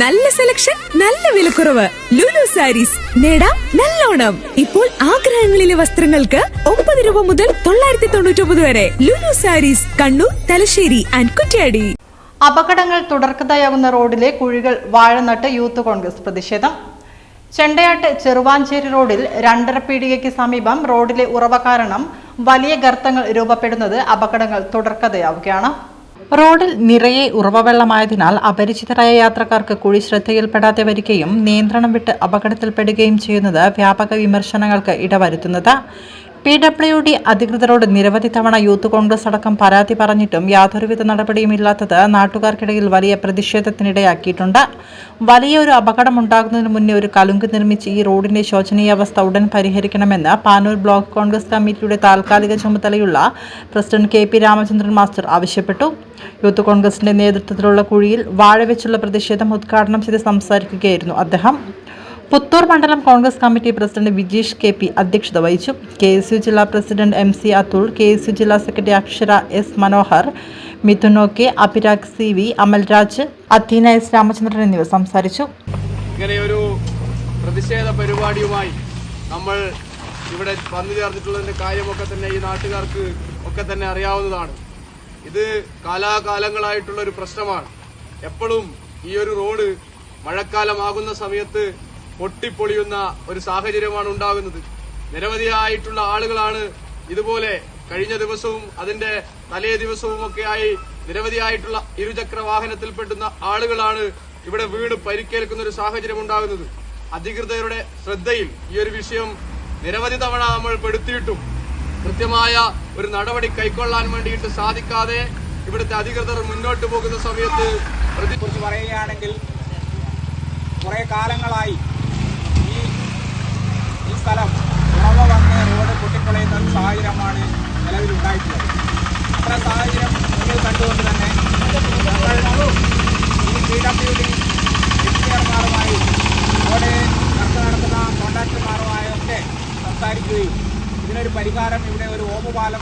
നല്ല സെലക്ഷൻ നല്ല വിലക്കുറവ്. ലുലു സാരീസ് നേടാം നല്ലോണം. ഇപ്പോൾ ആഗ്രഹങ്ങളിലെ വസ്ത്രങ്ങൾക്ക് ഒമ്പത് രൂപ മുതൽ തൊള്ളായിരത്തി തൊണ്ണൂറ്റി ഒമ്പത് വരെ. Lulu saris Kannur Thalassery and Kuttiady. അപകടങ്ങൾ തുടർക്കഥയാകുന്ന റോഡിലെ കുഴികൾ വാഴനട്ട് യൂത്ത് കോൺഗ്രസ് പ്രതിഷേധം. ചെണ്ടയാട്ട് ചെറുവാഞ്ചേരി റോഡിൽ രണ്ടര പീടികയ്ക്ക് സമീപം റോഡിലെ ഉറവ കാരണം വലിയ ഗർത്തങ്ങൾ രൂപപ്പെടുന്നത് അപകടങ്ങൾ തുടർക്കഥയാവുകയാണ്. റോഡിൽ നിറയെ ഉറവവെള്ളമായതിനാൽ അപരിചിതരായ യാത്രക്കാർക്ക് കുഴി ശ്രദ്ധയിൽപ്പെടാതെ വരികയും നിയന്ത്രണം വിട്ട് അപകടത്തിൽപ്പെടുകയും ചെയ്യുന്നത് വ്യാപക വിമർശനങ്ങൾക്ക് ഇടവരുത്തുന്നത് പി ഡബ്ല്യു ഡി അധികൃതരോട് നിരവധി തവണ യൂത്ത് കോൺഗ്രസ് അടക്കം പരാതി പറഞ്ഞിട്ടും യാതൊരുവിധ നടപടിയും ഇല്ലാത്തത് നാട്ടുകാർക്കിടയിൽ വലിയ പ്രതിഷേധത്തിനിടയാക്കിയിട്ടുണ്ട്. വലിയൊരു അപകടം ഉണ്ടാകുന്നതിന് മുന്നേ ഒരു കലുങ്ക് നിർമ്മിച്ച് ഈ റോഡിന്റെ ശോചനീയാവസ്ഥ ഉടൻ പരിഹരിക്കണമെന്ന് പാനൂർ ബ്ലോക്ക് കോൺഗ്രസ് കമ്മിറ്റിയുടെ താൽക്കാലിക ചുമതലയുള്ള president K P Ramachandran master ആവശ്യപ്പെട്ടു. യൂത്ത് കോൺഗ്രസിന്റെ നേതൃത്വത്തിലുള്ള കുഴിയിൽ വാഴവെച്ചുള്ള പ്രതിഷേധം ഉദ്ഘാടനം ചെയ്ത് സംസാരിക്കുകയായിരുന്നു അദ്ദേഹം. പുത്തൂർ മണ്ഡലം Congress committee president Vijeesh K P അധ്യക്ഷത വഹിച്ചു. കെ എസ് യു ജില്ലാ president M C Athul K S U ജില്ലാ secretary Akshara S Manohar മിഥുനോ K Abhirag C V Amalraj Adheena S Ramachandran എന്നിവർ സംസാരിച്ചു. ഇങ്ങനെയൊരു പ്രതിഷേധ പരിപാടിയുമായി നമ്മൾ ഇവിടെ വന്നു ചേർന്നിട്ടുള്ളതിന്റെ കാര്യമൊക്കെ തന്നെ ഈ നാട്ടുകാർക്ക് ഒക്കെ തന്നെ അറിയാവുന്നതാണ്. ഇത് കാലാകാലങ്ങളായിട്ടുള്ള ഒരു പ്രശ്നമാണ്. എപ്പോഴും ഈ ഒരു റോഡ് മഴക്കാലമാകുന്ന സമയത്ത് പൊട്ടിപ്പൊളിയുന്ന ഒരു സാഹചര്യമാണ് ഉണ്ടാകുന്നത്. നിരവധിയായിട്ടുള്ള ആളുകളാണ് ഇതുപോലെ കഴിഞ്ഞ ദിവസവും അതിന്റെ തലേ ദിവസവും ഒക്കെയായി നിരവധിയായിട്ടുള്ള ഇരുചക്ര വാഹനത്തിൽ പെട്ടുന്ന ആളുകളാണ് ഇവിടെ വീട് പരിക്കേൽക്കുന്ന ഒരു സാഹചര്യം ഉണ്ടാകുന്നത്. അധികൃതരുടെ ശ്രദ്ധയിൽ ഈ ഒരു വിഷയം നിരവധി തവണ നമ്മൾ പെടുത്തിയിട്ടും കൃത്യമായ ഒരു നടപടി കൈക്കൊള്ളാൻ വേണ്ടിയിട്ട് സാധിക്കാതെ ഇവിടുത്തെ അധികൃതർ മുന്നോട്ട് പോകുന്ന സമയത്ത് കുറിച്ച് പറയുകയാണെങ്കിൽ കുറെ കാലങ്ങളായി സ്ഥലം ഉറവ വന്ന് റോഡ് പൊട്ടിപ്പൊളിയുന്ന ഒരു സാഹചര്യമാണ് നിലവിലുണ്ടായിട്ടുള്ളത്. അത്ര സാഹചര്യം മുന്നിൽ കണ്ടുകൊണ്ട് തന്നെ ഈ പി ഡബ്ല്യു ഡി എഞ്ചിനീയർമാരുമായി റോഡ് ചർച്ച നടത്തുന്ന കോൺട്രാക്ടർമാരുമായൊക്കെ സംസാരിക്കുകയും ഇതിനൊരു പരിഹാരം ഇവിടെ ഒരു ഓമുപാലം